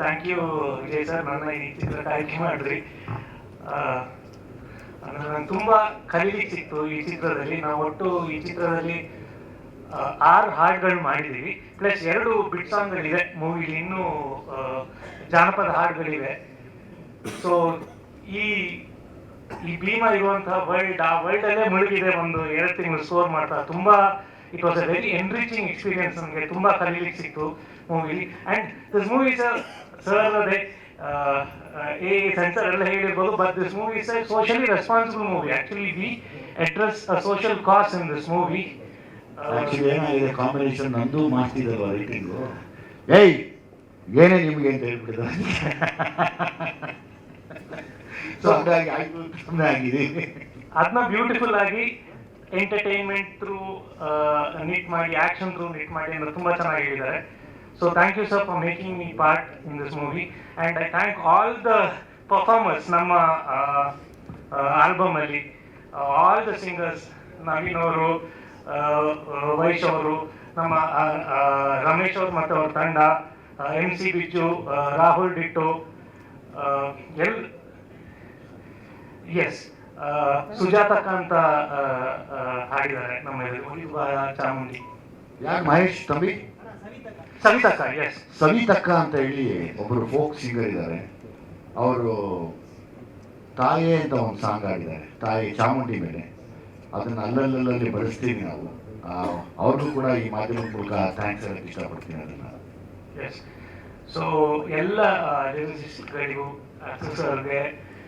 Thank you Vijay sir, ನನ್ನ ಈ ಚಿತ್ರಕ್ಕೆ ಆಯ್ಕೆ ಮಾಡಿದ್ರಿ. ನಂಗೆ ತುಂಬ ಕಲೀಲಿಕ್ಕೆ ಸಿಕ್ತು ಈ ಚಿತ್ರದಲ್ಲಿ. ನಾವು ಒಟ್ಟು ಈ ಚಿತ್ರದಲ್ಲಿ ಆರು ಹಾಡುಗಳು ಮಾಡಿದ್ದೀವಿ ಪ್ಲಸ್ ಎರಡು ಬಿಟ್ ಸಾಂಗ್ಗಳಿವೆ ಮೂವಿಲಿ ಇನ್ನೂ ಜಾನಪದ ಹಾಡುಗಳಿವೆ. ಸೊ ಈ ಈ ಭೀಮಾ ಇರುವಂತಹ ವರ್ಲ್ಡ್ ಆ ವರ್ಲ್ಡ್ ಅಲ್ಲೇ ಮುಳುಗಿದೆ ಒಂದು ಎರಡು ತಿಂಗಳು ಸ್ಟೋರ್ ಮಾಡ್ತಾ. ತುಂಬಾ it was a very enriching experience ನಮಗೆ ತುಂಬಾ ಕಲೀಲಿಕ್ಕೆ ಸಿಕ್ತು ಮೂವಿಲಿ and this movie sir sir ಅದೇ ಈ ಸೆನ್ಸರ್ ಎಲ್ಲ ಹೇಳಿರ್ಬೋದು but this movie is socially responsible movie actually we address a social cause in this movie actually ಏನಾಗಿದೆ? ಕಾಂಬಿನೇಷನ್ ನಂದು ಮಾಡ್ತಿದ್ದಲ್ವ ರೈಟಿಂಗು ಏಯ್ ಏನೇ ನಿಮಗೆ ಅಂತ ಹೇಳ್ಬಿಟ್ಟಿದ್ದಾರೆ. ಸೊ ಹಾಗಾಗಿ ಆಯ್ತು ಸುಮ್ಮನೆ ಆಗಿದೆ. ಅದನ್ನ ಬ್ಯೂಟಿಫುಲ್ ಆಗಿ ಎಂಟರ್ಟೈನ್ಮೆಂಟ್ ಥ್ರೂ ನೀಟ್ ಮಾಡಿ ಆಕ್ಷನ್ ಥ್ರೂ ನೀಟ್ ಮಾಡಿ ಅಂದ್ರೆ ತುಂಬಾ ಚೆನ್ನಾಗಿ ಹೇಳಿದ್ದಾರೆ. So thank you sir for making me part in this movie and I thank all the performers ನಮ್ಮ ಆಲ್ಬಮ್ ಅಲ್ಲಿ ಆಲ್ ದ ಸಿಂಗರ್ಸ್ ನವೀನ್ ಅವರು ವೈಶ್ ಅವರು ನಮ್ಮ ಆ, ರಮೇಶ್ ಅವರು ಮತ್ತು ಅವ್ರ ತಂಡ M C Bijju Rahul Dittu L S ಸುಜಾತಕ್ಕ ಅಂತ ಹಾಡಿದ್ದಾರೆ ನಮ್ಮ ಚಾಮುಂಡಿ. ಯಾರು ಮಹೇಶ್ ತಂಬಿ ಸವಿತಕ್ಕ ಎಸ್ ಸವಿತಕ್ಕ ಅಂತ ಹೇಳಿ ಒಬ್ಬರು ಫೋಕ್ ಸಿಂಗರ್ ಇದ್ದಾರೆ. ಅವರು ತಾಯೇ ಅಂತ ಒಂದು ಸಾಂಗ್ ಆಡಿದ್ದಾರೆ ತಾಯಿ ಚಾಮುಂಡಿ ಮೇಲೆ. ಅದನ್ನ ಅಲ್ಲಲ್ಲಲ್ಲಿ ಬಳಸ್ತೀನಿ ನಾವು. ಅವ್ರಿಗೂ ಕೂಡ ಈ ಮಾಧ್ಯಮದ ಮೂಲಕ ಥ್ಯಾಂಕ್ಸ್ ಹೇಳಕ್ಕೆ ಇಷ್ಟಪಡ್ತೀನಿ ಅದನ್ನ. ಸೊ ಎಲ್ಲ ಲಿರಿಸಿಸ್ಟ್ಗಳಿಗೂ ಸರ್ಗೆ